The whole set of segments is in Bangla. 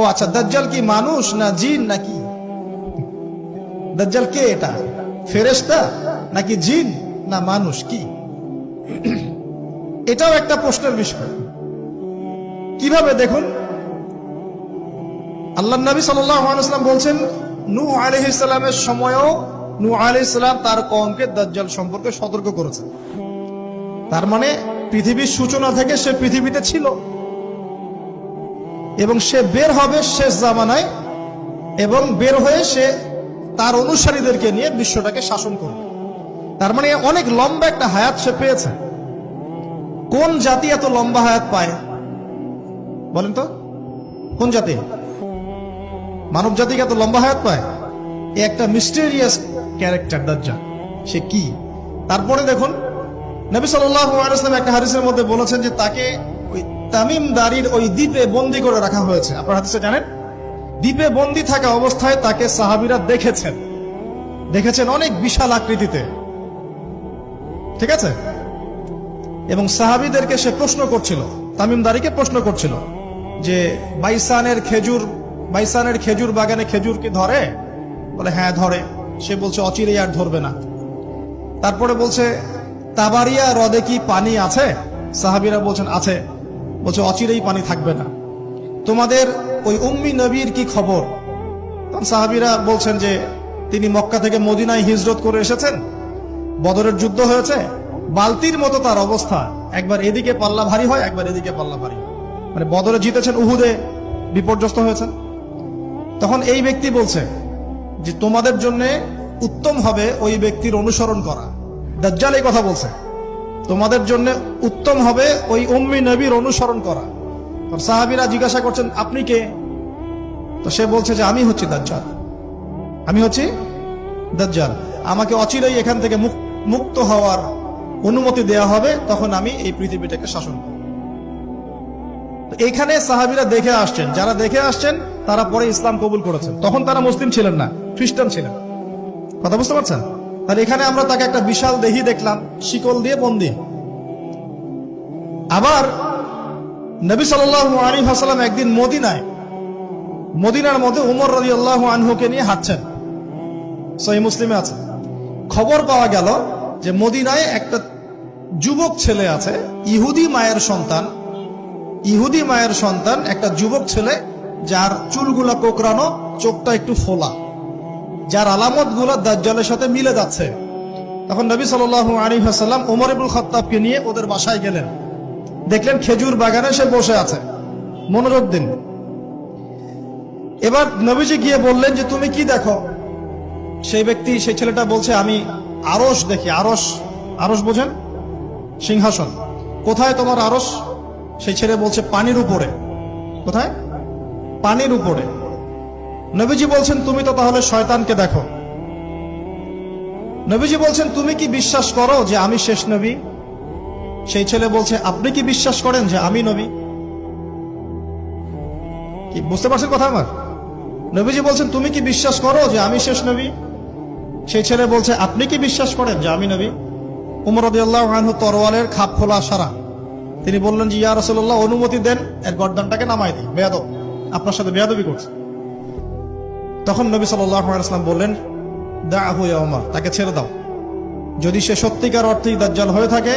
ও আচ্ছা দাজ্জাল কি মানুষ না জিন নাকি? দাজ্জাল কে এটা? ফেরেশতা নাকি জিন? না, মানুষ কি? এটাও একটা প্রশ্নের বিষয়। কীভাবে দেখুন? আল্লাহ নবী সাল্লাম বলছেন নূ আলহিসের সময়ও নূ আলহিসাম তার কমকে দাজ্জাল সম্পর্কে সতর্ক করেছেন তার মানে পৃথিবীর সূচনা থেকে সে পৃথিবীতে ছিল। এবং সে বের হবে শেষ জামানায় এবং বের হয়ে সে তার অনুসারীদেরকে নিয়ে বিশ্বটাকে শাসন করবে। তার মানে অনেক লম্বা একটা হায়াত সে পেয়েছে। কোন জাতি এত লম্বা হায়াত পায়? বলেন তো, কোন জাতি? মানব জাতিকে এত লম্বা হায়াত পায়? এ একটা মিস্টেরিয়াস ক্যারেক্টার দাজ্জা সে কি? তারপরে দেখুন, নবী সাল্লাম একটা হাদিসের মধ্যে বলেছেন যে তাকে তামিম দারির ওই দ্বীপে বন্দি করে রাখা হয়েছে। আপনার হাদিসে জানেন? দ্বীপে বন্দি থাকা অবস্থায় তাকে সাহাবিরা দেখেছেন। দেখেছেন অনেক বিশাল আকৃতিতে। ঠিক আছে? এবং সাহাবিদেরকে সে প্রশ্ন করছিল। তামিম দারিকে প্রশ্ন করছিল যে, বাইসানের খেজুর বাইসানের খেজুর বাগানে খেজুর কি ধরে? বলে হ্যাঁ ধরে। সে বলছে, অচিরেই আর ধরবে না। তারপরে বলছে, তাবারিয়া হ্রদে কি পানি আছে? সাহাবিরা বলছেন, আছে। বলছে, অচিরেই পানি থাকবে না। তোমাদের ওই উম্মি নবীর কি খবর? সাহাবিরা বলছেন যে, তিনি মক্কা থেকে মদিনায় হিজরত করে এসেছেন। বদরের যুদ্ধ হয়েছে, বালতির মতো তার অবস্থা। একবার এদিকে পাল্লা ভারী হয়, একবার এদিকে পাল্লা ভারী। মানে বদরে জিতেছেন, উহুদে বিপর্যস্ত হয়েছেন। তখন এই ব্যক্তি বলছে যে, তোমাদের জন্য উত্তম হবে ওই ব্যক্তির অনুসরণ করা। দাজ্জাল এই কথা বলছে। তোমাদের জন্য উত্তম হবে ওই উম্মি নবীর অনুসরণ করা। সাহাবিরা জিজ্ঞাসা করছেন, আপনি কে? তো সে বলছে যে, আমি হচ্ছি দাজ্জাল। আমি হচ্ছি দাজ্জাল। আমাকে অচিরেই এখান থেকে মুক- মুক্ত হওয়ার অনুমতি দেয়া হবে, তখন আমি এই পৃথিবীটাকে শাসন করব। তো এইখানে সাহাবিরা দেখে আসছেন। যারা দেখে আসছেন, তারা পরে ইসলাম কবুল করেছেন। তখন তারা মুসলিম ছিলেন না, খ্রিস্টান ছিলেন। কথা বুঝতে পারছেন? তাহলে এখানে আমরা তাকে একটা বিশাল দেহি দেখলাম, শিকল দিয়ে বন্দি। আবার নবী সাল্লাল্লাহু আলী হাসালাম একদিন মদিনায়, মদিনার মধ্যে উমর রাজি আল্লাহ আনহুকে নিয়ে হাঁটছেন। সহি মুসলিমে আছে। খবর পাওয়া গেল যে মদিনায় একটা যুবক ছেলে আছে, ইহুদি মায়ের সন্তান। ইহুদি মায়ের সন্তান, একটা যুবক ছেলে, যার চুলগুলা কোকড়ানো, চোখটা একটু ফোলা। যার আলামতগুলা দাজ্জালের সাথে মিলে যাচ্ছে। তখন নবী সাল আলী হাসাল্লাম ওমর ইবুল খত্তাবকে নিয়ে ওদের বাসায় গেলেন। দেখলেন খেজুর বাগানে সে বসে আছে। মনোযোগ দিন। এবার নবীজি গিয়ে বললেন যে, তুমি কি দেখো? সেই ব্যক্তি, সেই ছেলেটা বলছে, আমি আরস দেখি আরস আরস বোঝেন? সিংহাসন। কোথায় তোমার আরস সেই ছেলে বলছে, পানির উপরে। কোথায়? পানির উপরে। নবীজি বলছেন, তুমি তো তাহলে শয়তানকে দেখো। নবীজি বলছেন, তুমি কি বিশ্বাস করো যে আমি শেষ নবী? সেই ছেলে বলছে, আপনি কি বিশ্বাস করেন যে আমি নবী? কি, বুঝতে পারছেন কথা আমার? নবীজি বলছেন, তুমি কি বিশ্বাস করো যে আমি শেষ নবী? সেই ছেলে বলছে, আপনি কি বিশ্বাস করেন যে আমি নবী? উমর তরওয়ালের খাপ খোলা সারা। তিনি বললেন যে, ইয়া রসল্লাহ অনুমতি দেন, এর গর্দানটাকে নামাই দিই। বেয়াদব, আপনার সাথে বেয়াদবি করছে। তখন নবী সাল্লাম বললেন দা আহু ওমর তাকে ছেড়ে দাও। যদি সে সত্যিকার অর্থেই দাজ্জাল হয়ে থাকে,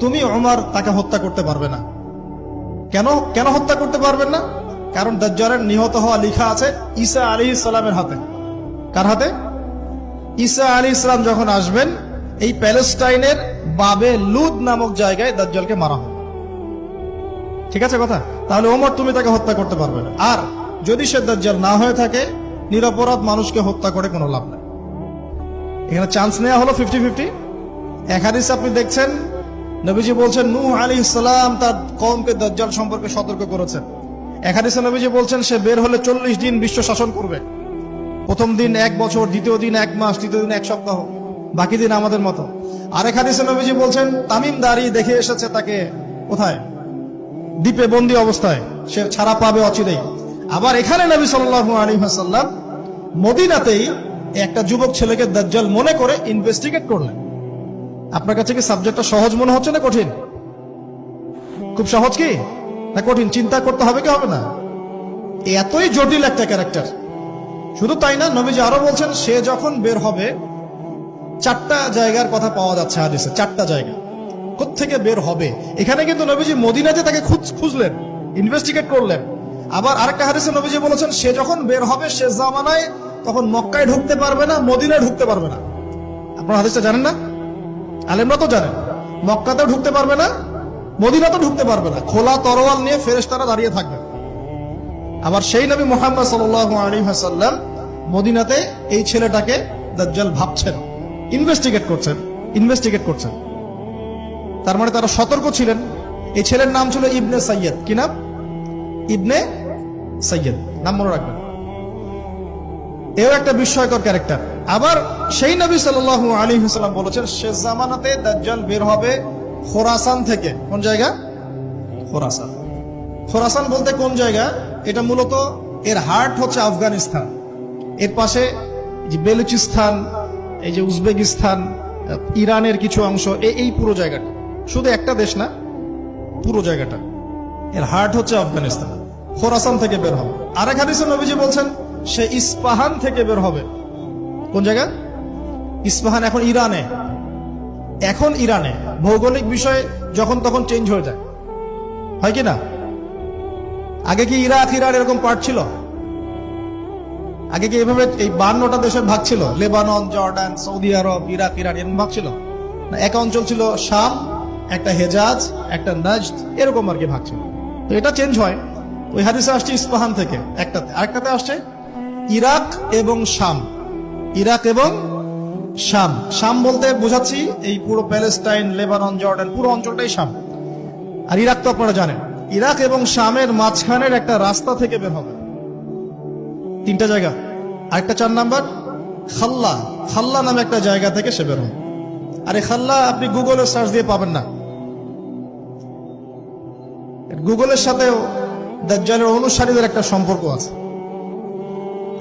তুমি ওমর তাকে হত্যা করতে পারবে না। কেন কেন হত্যা করতে পারবেন না? কারণ দাজ্জালের নিহত হওয়া লেখা আছে ঈসা আলী ইসলামের হাতে। কার হাতে? ঈসা আলী ইসলাম যখন আসবেন, এই প্যালেস্টাইনের বাবে লুদ নামক জায়গায় দাজ্জালকে মারা হবে। ঠিক আছে কথা? তাহলে ওমর তুমি তাকে হত্যা করতে পারবে না। আর যদি সে দাজ্জাল না হয়ে থাকে নিরপরাধ মানুষকে হত্যা করে কোনো লাভ নাই। এখানে চান্স নেওয়া হলো ফিফটি ফিফটি এক হাদিস আপনি দেখছেন, নবীজি বলছেন, নূহ আলী ইসলাম তার কমকে দাজ্জাল সম্পর্কে সতর্ক করেছেন। এক নবীজি বলছেন, সে বের হলে চল্লিশ দিন বিশ্ব শাসন করবে। প্রথম দিন এক বছর, দ্বিতীয় দিন এক মাস, তৃতীয় দিন এক সপ্তাহ, বাকি দিন আমাদের মতো। আরেক হাদিসে নবীজি বলছেন, তামিম দাঁড়িয়ে দেখে এসেছে তাকে কোথায়? দ্বীপে বন্দি অবস্থায়। সে ছাড়া পাবে অচিরেই। আবার এখানে নবী সাল্লাল্লাহু আলী হাসাল্লাম মদিনাতেই একটা যুবক ছেলেকে দাজ্জাল মনে করে ইনভেস্টিগেট করলেন। আপনার কাছে কি সাবজেক্টটা সহজ মনে হচ্ছে না কঠিন? খুব সহজ কি? না কঠিন? চিন্তা করতে হবে কি হবে না? এতই জটিল একটা ক্যারেক্টার শুধু তাই না, নবীজি আরও বলছেন, সে যখন বের হবে, চারটা জায়গার কথা পাওয়া যাচ্ছে হাদিসে, চারটা জায়গা। থেকে বের হবে? এখানে কিন্তু নবীজি মদিনাতে তাকে খুঁজ- খুঁজলেন ইনভেস্টিগেট করলেন। আবার আরেকটা হাদিসে নবীজি বলেছেন, সে যখন বের হবে, সে জামানায় তখন মক্কায় ঢুকতে পারবে না, মদিনায় ঢুকতে পারবে না। আপনার হাদিসটা জানেন না? আলেমরা তো জানেন। মক্কাতেও ঢুকতে পারবে না, মদিনাতেও ঢুকতে পারবে না। খোলা তরোয়াল নিয়ে ফেরেশতারা দাঁড়িয়ে থাকবে। আবার সেই নবী মোহাম্মদ ওয়াসাল্লাম মদিনাতে এই ছেলেটাকে দাজ্জাল ভাবছেন ইনভেস্টিগেট করছেন ইনভেস্টিগেট করছেন। তার মানে তারা সতর্ক ছিলেন। এই ছেলের নাম ছিল ইবনে সৈয়দ কি নাম? ইবনে সৈয়দ নাম মনে রাখবেন। এও একটা বিস্ময়কর ক্যারেক্টার। আবার সেই নবী সাল্লাল্লাহু আলাইহি ওয়াসাল্লাম বলেছেন শেষ জামানাতে দাজ্জাল বের হবে খোরাসান থেকে। কোন জায়গা? খোরাসান। খোরাসান বলতে কোন জায়গা? এটা মূলত এর হার্ট হচ্ছে আফগানিস্তান। এর পাশে যে বেলুচিস্তান, এই যে উজবেকিস্তান, ইরানের কিছু অংশ এই পুরো জায়গাটা। শুধু একটা দেশ না, পুরো জায়গাটা। এর হার্ট হচ্ছে আফগানিস্তান। খোরাসান থেকে বের হবে। আরেক হাদিসে নবীজি বলছেন সে ইস্পাহান থেকে বের হবে। কোন জায়গা? ইস্পাহান এখন ইরানে। এখন ইরানে। ভৌগোলিক বিষয়ে যখন তখন চেঞ্জ হয়ে যায়। হয় কি না? আগে কি ইরাক, ইরান এরকম পার্ট ছিল? আগে কি এভাবে এই বান্নটা দেশের ভাগ ছিল? Lebanon, Jordan, Saudi Arab, Iraq, Iran এরকম ভাগ ছিল? না, এক অঞ্চল ছিল শাম, একটা হেজাজ, একটা নাজদ, এরকম আর কি ভাগ ছিল। তো এটা চেঞ্জ হয়। ওই হাদিসে আসছে ইস্পাহান থেকে। একটাতে, আরেকটাতে আসছে ইরাক এবং শাম। ইরাক এবং শাম। শাম বলতে বোঝাচ্ছি এই পুরো প্যালেস্টাইন, লেবানন, জর্ডান, পুরো অঞ্চলটাই শাম। আর ইরাক তো আপনারা জানেন। ইরাক এবং শামের মাঝখানের একটা রাস্তা থেকে বের হবে। তিনটা জায়গা। আরেকটা চার নাম্বার, খাল্লা। খাল্লা নামে একটা জায়গা থেকে সে বের হবে। আর এই খাল্লা, আপনি গুগলে সার্চ দিয়ে পাবেন না। গুগলের সাথেও দাজ্জালের অনুসারীদের একটা সম্পর্ক আছে।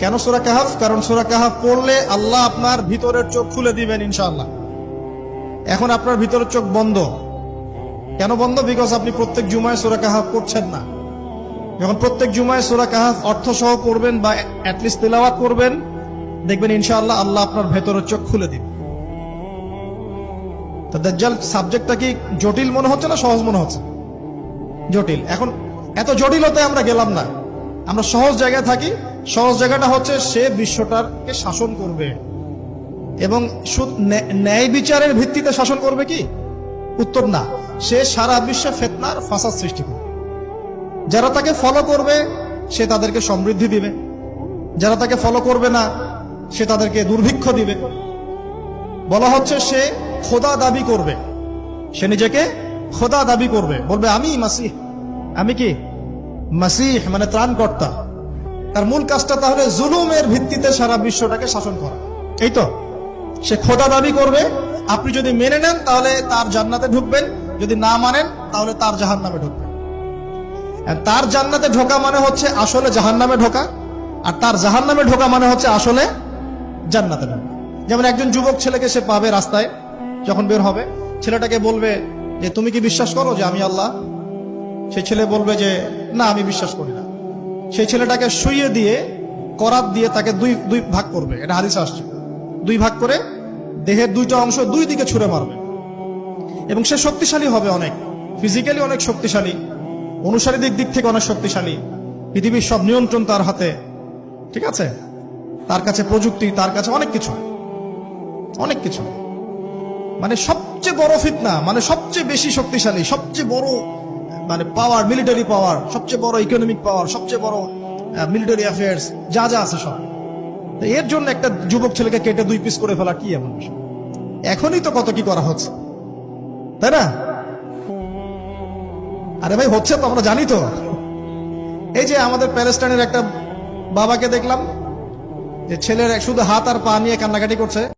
কেন সুরা কাহাফ? কারণ সুরা কাহাফ পড়লে আল্লাহ আপনার ভিতরের চোখ খুলে দিবেন ইনশাআল্লাহ। এখন আপনার ভিতরের চোখ বন্ধ। কেন বন্ধ? বিকজ আপনি প্রত্যেক জুমায় সুরা কাহাফ পড়ছেন না। যখন প্রত্যেক জুমায় সুরা কাহাফ অর্থ সহ পড়বেন বা অ্যাটলিস্ট তেলাওয়াত করবেন, দেখবেন ইনশাআল্লাহ আল্লাহ আপনার ভেতরের চোখ খুলে দিবে। তো দাজ্জাল সাবজেক্টটা কি জটিল মনে হচ্ছে না সহজ মনে হচ্ছে? জটিল। এখন এত জটিলতায় আমরা গেলাম না। আমরা সহজ জায়গায় থাকি সহজ জায়গাটা হচ্ছে সে বিশ্বটাকে শাসন করবে। এবং ন্যায়- ন্যায় বিচারের ভিত্তিতে শাসন করবে কি? উত্তর না। সে সারা বিশ্বে ফেতনার ফাসাদ সৃষ্টি করবে। যারা তাকে ফলো করবে, সে তাদেরকে সমৃদ্ধি দিবে। যারা তাকে ফলো করবে না, সে তাদেরকে দুর্ভিক্ষ দিবে। বলা হচ্ছে সে খোদা দাবি করবে। সে নিজেকে খোদা দাবি করবে। বলবে, আমি মাসিহ। আমি কি? মাসিহ মানে ত্রাণকর্তা। তার মূল কাজটা তাহলে জুলুমের ভিত্তিতে সারা বিশ্বটাকে শাসন করা। এই তো, সে খোদা দাবি করবে, আপনি যদি মেনে নেন তাহলে তার জান্নাতে ঢুকবেন, যদি না মানেন তাহলে তার জাহান নামে ঢুকবেন তার জান্নাতে ঢোকা মানে হচ্ছে আসলে জাহান নামে ঢোকা, আর তার জাহান নামে ঢোকা মানে হচ্ছে আসলে জান্নাতে ঢোকা। যেমন একজন যুবক ছেলেকে সে পাবে রাস্তায়, যখন বের হবে, ছেলেটাকে বলবে যে, তুমি কি বিশ্বাস করো যে আমি আল্লাহ? সে ছেলে বলবে যে, না, আমি বিশ্বাস করি সেই ছেলেটাকে শুইয়ে দিয়ে করাত দিয়ে তাকে দুই দুই ভাগ করবে। এটা হাদিসে আসছে। দুই ভাগ করে দেহের দুইটা অংশ দুই দিকে ছুঁড়ে মারবে। এবং সে শক্তিশালী হবে অনেক। ফিজিক্যালি অনেক শক্তিশালী। অনুসারীদের দিক থেকে অনেক শক্তিশালী। পৃথিবীর সব নিয়ন্ত্রণ তার হাতে। ঠিক আছে? তার কাছে প্রযুক্তি, তার কাছে অনেক কিছু অনেক কিছু মানে সবচেয়ে বড় ফিতনা মানে সবচেয়ে বেশি শক্তিশালী, সবচেয়ে বড় মানে পাওয়ার মিলিটারি পাওয়ার সবচেয়ে বড় ইকোনমিক পাওয়ার সবচেয়ে বড় মিলিটারি অ্যাফেয়ার্স যা যা আছে সব। এর জন্য একটা যুবক ছেলেকে কেটে দুই পিস করে ফেলা কি এমন বিষয়? এখনই তো কত কি করা হচ্ছে। তাই না? আরে ভাই, হচ্ছে তো, আমরা জানি তো। এই যে আমাদের প্যালেস্টাইনের একটা বাবাকে দেখলাম, যে ছেলের শুধু হাত আর পা নিয়ে কান্নাকাটি করছে।